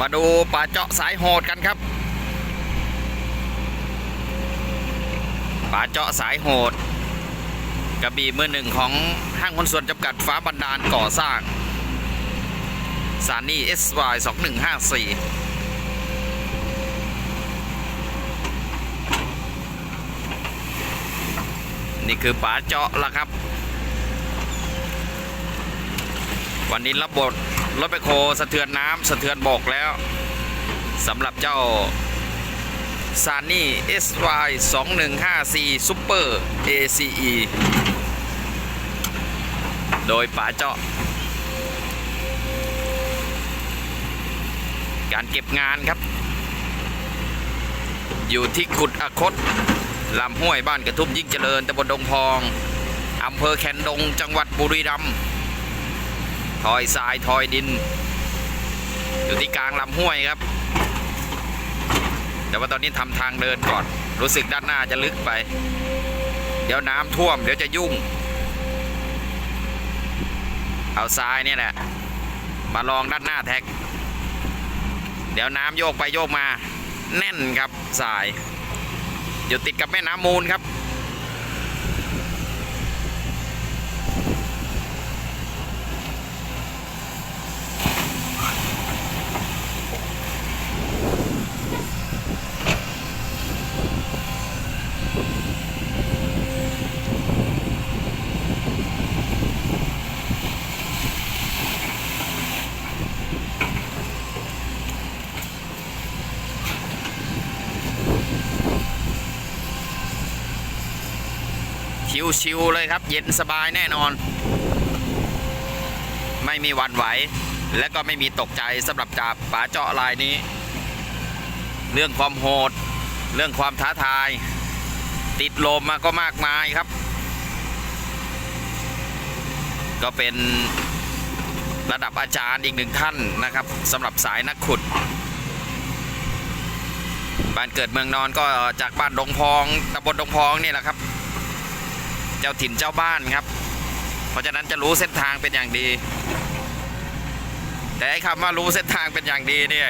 มาดูป่าเจาะสายโหดกันครับป่าเจาะสายโหด กระบี่มือหนึ่งของห้างหุ้นส่วนจำกัดฟ้าบันดาลก่อสร้างสานี่ SY 2154นี่คือป๋าเจาะล้วครับ วันนี้รับบท รถไปโคสะเทือนน้ำสะเทือนบกแล้วสำหรับเจ้าซานนี่ SY 2154 Super ACE โดยป๋าเจาะ การเก็บงานครับ อยู่ที่กุดอคตลำห้วยบ้านกระทุ่มยิ่งเจริญตำบลดงพองอำเภอแคนดงจังหวัดบุรีรัมย์ ทอยทรายทอยดิน อยู่ที่กลางลำห้วยครับ แต่ว่าตอนนี้ทำทางเดินก่อน รู้สึกด้านหน้าจะลึกไป เดี๋ยวน้ำท่วมเดี๋ยวจะยุ่ง เอาทรายเนี่ยแหละมาลองด้านหน้าแท็ก เดี๋ยวน้ำโยกไปโยกมา แน่นครับทราย อยู่ติดกับแม่น้ำมูลครับ ชิวๆเลยครับ เย็นสบายแน่นอน ไม่มีวันไหว และก็ไม่มีตกใจสำหรับจ่าป๋าเจาะลายนี้ เรื่องความโหด เรื่องความท้าทาย ติดลมมาก็มากมายครับ ก็เป็นระดับอาจารย์อีกหนึ่งท่านนะครับสำหรับสายนักขุด บ้านเกิดเมืองนอนก็จากบ้านดงพองตำบลดงพองนี่แหละครับ เจ้าถิ่นเจ้าบ้านครับ เพราะฉะนั้นจะรู้เส้นทางเป็นอย่างดี แต่ไอ้คำว่ารู้เส้นทางเป็นอย่างดีเนี่ย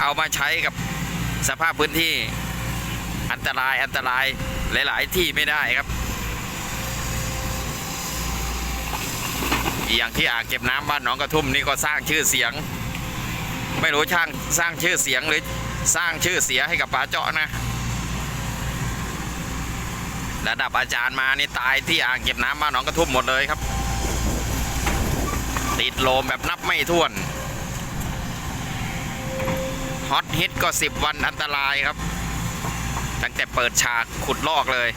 เอามาใช้กับสภาพพื้นที่อันตรายอันตรายหลาย ๆ ที่ไม่ได้ครับ อย่างที่อ่างเก็บน้ำบ้านหนองกระทุ่มนี่ก็สร้างชื่อเสียง ไม่รู้ช่างสร้างชื่อเสียงหรือสร้างชื่อเสียให้กับป๋าเจาะนะ ระดับอาจารย์มานี่ตายที่อ่างเก็บน้ำบ้านหนองกระทุ่มหมดเลยครับ ติดโลมแบบนับไม่ถ้วนฮอตฮิตก็10วันอันตรายครับ ตั้งแต่เปิดฉากขุดลอกเลย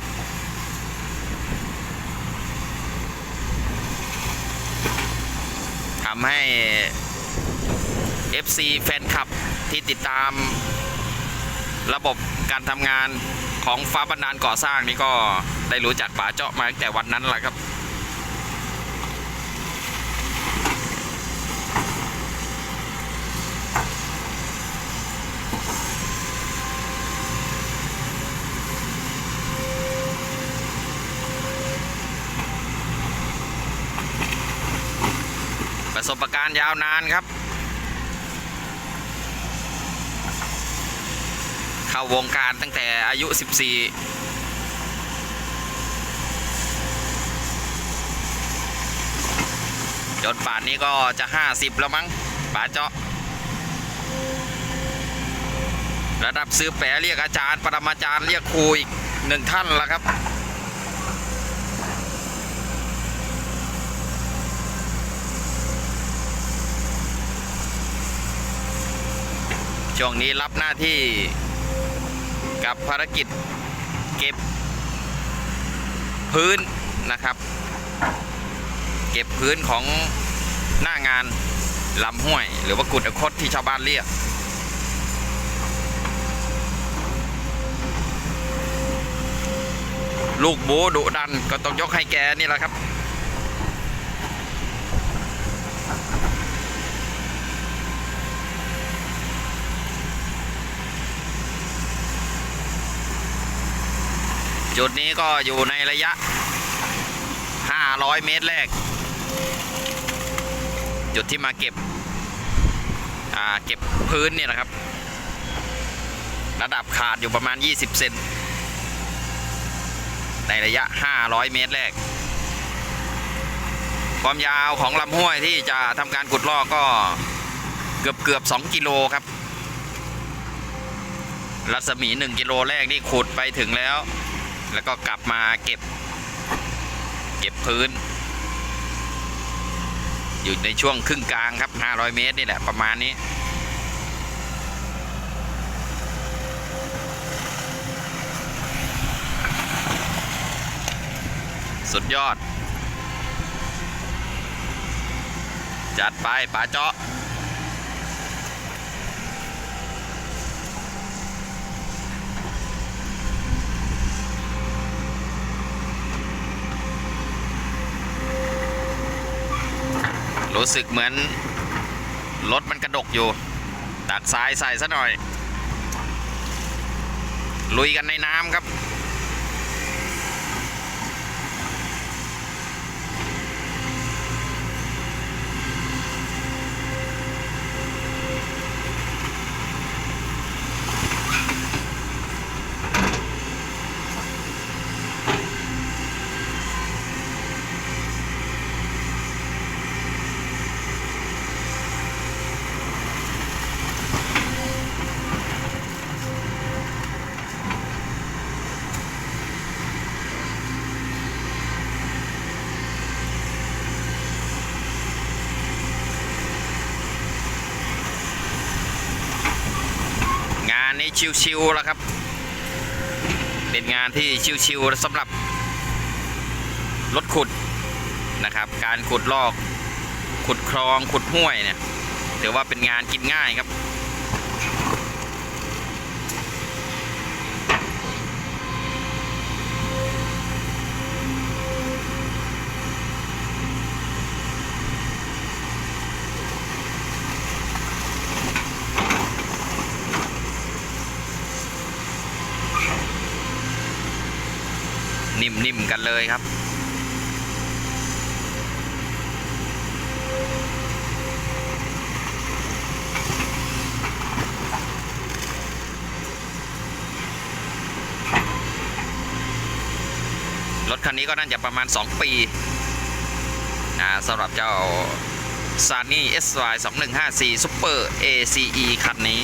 ทำให้ FC แฟนคลับที่ติดตามระบบการทำงาน ของฟ้าบันดาลก่อสร้างนี่ก็ได้รู้จักป่าเจาะมาตั้งแต่วันนั้นแหละครับ ประสบการณ์ยาวนานครับ เข้าวงการตั้งแต่อายุ 14 จนป่านนี้ก็จะ 50 แล้วมั้งป๋าเจาะ ระดับซื้อแปะเรียกอาจารย์ ปรมาจารย์เรียกครูอีกหนึ่งท่านแล้วครับช่วงนี้รับหน้าที่ กับภารกิจเก็บพื้นนะครับ เก็บพื้นของหน้างานลำห้วย หรือว่ากุดอคตที่ชาวบ้านเรียกลูกบูดุดันก็ต้องยกให้แกนี่แหละครับ จุดนี้ก็อยู่ในระยะ 500 เมตรแรก จุดที่มาเก็บเก็บพื้นเนี่ยนะครับ ระดับขาดอยู่ประมาณ 20 เซนในระยะ 500 เมตรแรก ความยาวของลำห้วยที่จะทำการขุดลอกก็เกือบเกือบ 2 กิโลครับ รัศมี 1 กิโลแรกนี่ขุดไปถึงแล้ว แล้วก็กลับมาเก็บ เก็บพื้น อยู่ในช่วงครึ่งกลางครับ 500 เมตรนี่แหละประมาณนี้ สุดยอด จัดไปป๋าเจาะ รู้สึกเหมือน รถมันกระดกอยู่ ตัดซ้ายใส่ซะหน่อย ลุยกันในน้ำครับ ชิวๆแล้วครับ เป็นงานที่ชิวๆสำหรับรถขุดนะครับ การขุดลอก ขุดคลองขุดห้วยเนี่ยถือว่าเป็นงานกินง่ายครับ นิ่มๆกันเลยครับ รถคันนี้ก็น่าจะประมาณ 2 ปีนะสำหรับเจ้า s a n y SY 2154 Super ACE คันนี้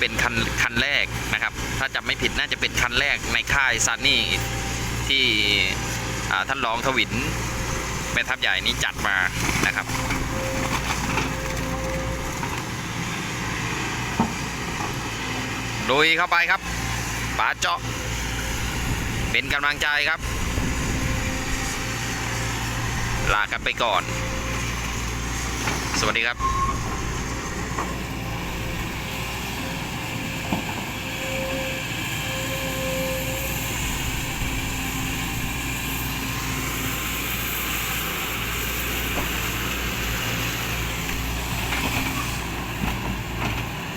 เป็นคันคันแรกนะครับ ถ้าจำไม่ผิดน่าจะเป็นคันแรกในค่ายซันนี่ที่ท่านรองทวินแม่ทัพใหญ่นี้จัดมานะครับลุยเข้าไปครับป๋าเจาะ เป็นกำลังใจครับ ลากันไปก่อน สวัสดีครับ